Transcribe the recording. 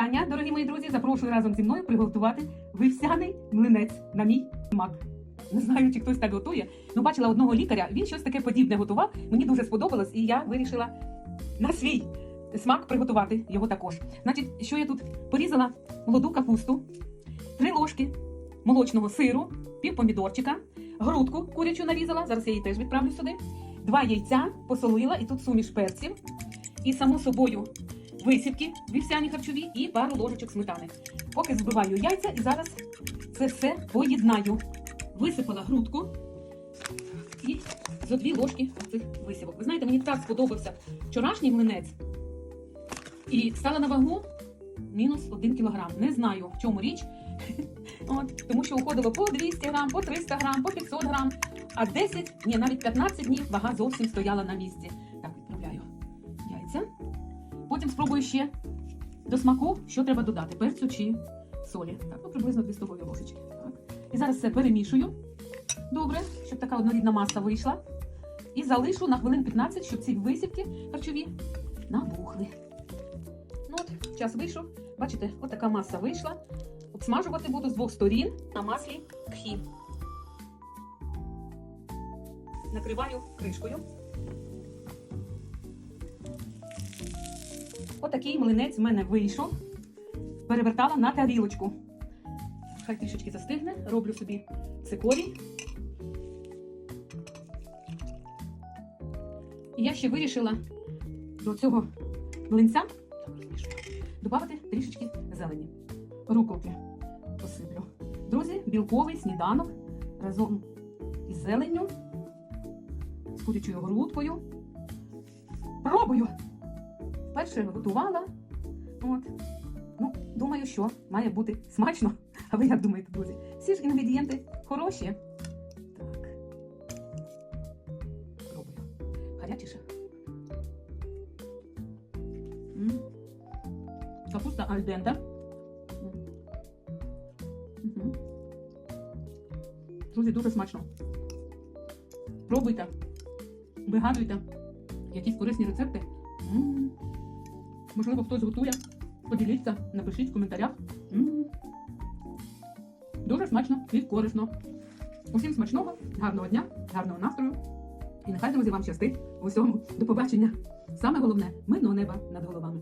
вітання, дорогі мої друзі. Запрошую разом зі мною приготувати вівсяний млинець на мій смак. Не знаю, чи хтось так готує. Ну, бачила одного лікаря, він щось таке подібне готував. Мені дуже сподобалось, і я вирішила на свій смак приготувати його також. Значить, що я тут порізала молоду капусту, три ложки молочного сиру, пів помідорчика, грудку курячу нарізала. Зараз я її теж відправлю сюди. Два яйця посолила і тут суміш перців. І само собою висівки вівсяні харчові і пару ложечок сметани. Поки збиваю яйця і зараз це все поєднаю. Висипала грудку і зо дві ложки цих висівок. Ви знаєте, мені так сподобався вчорашній млинець. І стала на вагу мінус 1 кілограм. Не знаю, в чому річ. От, тому що уходило по 200 грам, по 300 грам, по 500 грам. А 10, ні, навіть 15 днів вага зовсім стояла на місці. Потім спробую ще до смаку, що треба додати: перцю чи солі. Так, ну приблизно 2 столові ложечки. І зараз все перемішую добре, щоб така однорідна маса вийшла. І залишу на хвилин 15, щоб ці висівки харчові набухли. Ну от, час вийшов. Бачите, от маса вийшла. Обсмажувати буду з двох сторін на маслі кхі. Накриваю кришкою. Отакий млинець в мене вийшов. Перевертала на тарілочку. Хай трішечки застигне, роблю собі цикорій. І я ще вирішила до цього млинця додати трішечки зелені. Рукоки посиплю. Друзі, білковий сніданок разом із зеленню, з курячою грудкою. Пробую! Вперше готувала. От. Ну, думаю, що має бути смачно. А ви як думаєте, друзі? Всі ж інгредієнти хороші. Так. Пробую. Гарячіше. Капуста альдента. Друзі, дуже смачно. Пробуйте. Вигадуйте якісь корисні рецепти. Можливо, хтось готує. Поділіться, напишіть в коментарях. Дуже смачно і корисно. Усім смачного, гарного дня, гарного настрою. І нехай, друзі, вам щастить в усьому. До побачення. Саме головне мирного неба над головами.